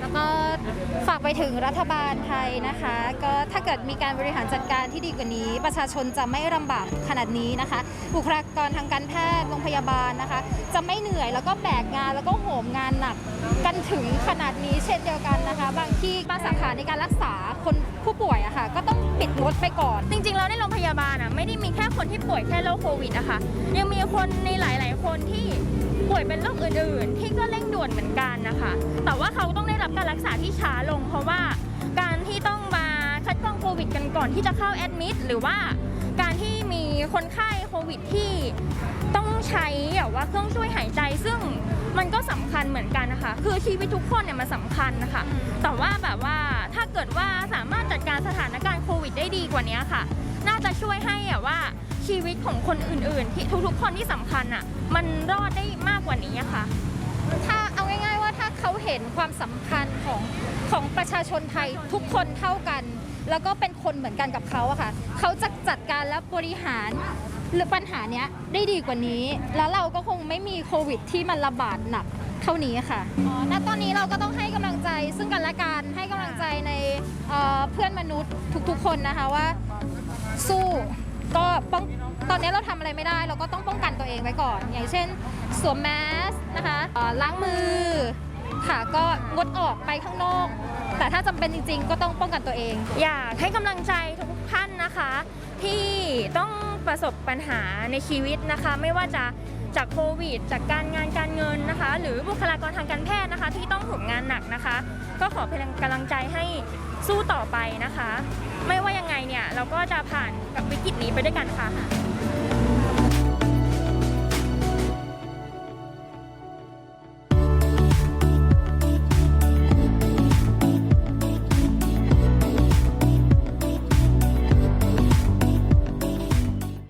แล้วก็ฝากไปถึงรัฐบาลไทยนะคะ ก็ถ้าเกิดมีการบริหารจัดการที่ดีกว่านี้ ประชาชนจะไม่ลำบากขนาดนี้นะคะ บุคลากรทางการแพทย์โรงพยาบาลนะคะ จะไม่เหนื่อยแล้วก็แบกงานแล้วก็โหมงานหนักกันถึงขนาดนี้เช่นเดียวกันนะคะ บางที่บางสาขาในการรักษาคนผู้ป่วยอะค่ะ ก็ต้องปิดงดไปก่อน จริงๆแล้วในโรงพยาบาลอะไม่ได้มีแค่คนที่ป่วยแค่โรคโควิดอะคะยังมีคนในหลาย ๆ คนที่ป่วยเป็นโรคอื่น ๆ ที่ก็เร่ง รัการรักษาที่ช้าลง เพราะว่าการที่ต้องมาคัดกรองโควิดกันก่อนที่จะเข้าแอดมิดหรือว่าการที่มีคนไข้โควิดที่ต้องใช้แบบว่าเครื่องช่วยหายใจ ซึ่งมันก็สำคัญเหมือนกันนะคะ คือชีวิตทุกคนเนี่ยมันสำคัญนะคะ แต่ว่าแบบว่าถ้าเกิดว่าสามารถจัดการสถานการณ์โควิดได้ดีกว่านี้ค่ะ น่าจะช่วยให้อะว่าชีวิตของคนอื่นๆ ที่ทุกๆ คนที่สำคัญอะมันรอดได้มากกว่านี้ค่ะ ถ้า เขาเห็นความสำคัญของของประชาชนไทยทุกคนเท่ากัน แล้วก็เป็นคนเหมือนกันกับเขาอะค่ะเขาจะจัดการและบริหารหรือปัญหาเนี้ยได้ดีกว่านี้ แล้วเราก็คงไม่มีโควิดที่มันระบาดหนักเท่านี้ค่ะอ๋อณตอนนี้เราก็ต้องให้กำลังใจซึ่งกันและกันให้กำลังใจในเอ่อเพื่อนมนุษย์ทุกๆ คนนะคะว่า สู้ก็ป้องตอนนี้เราทำอะไรไม่ได้ เราก็ต้องป้องกันตัวเองไว้ก่อน อย่างเช่น สวมแมสนะคะเอ่อล้างมือ ค่ะก็งดออกไปข้างนอก แต่ถ้าจำเป็นจริง ๆ ก็ต้องป้องกันตัวเอง อยากให้กำลังใจทุกท่านนะคะ ที่ต้องประสบปัญหาในชีวิตนะคะ ไม่ว่าจะจากโควิด จากการงานการเงินนะคะ หรือบุคลากรทางการแพทย์นะคะ ที่ต้องโหมงานหนักนะคะ ก็ขอเป็นกำลังใจให้สู้ต่อไปนะคะ ไม่ว่ายังไงเนี่ยเราก็จะผ่านกับวิกฤตนี้ไปด้วยกันค่ะ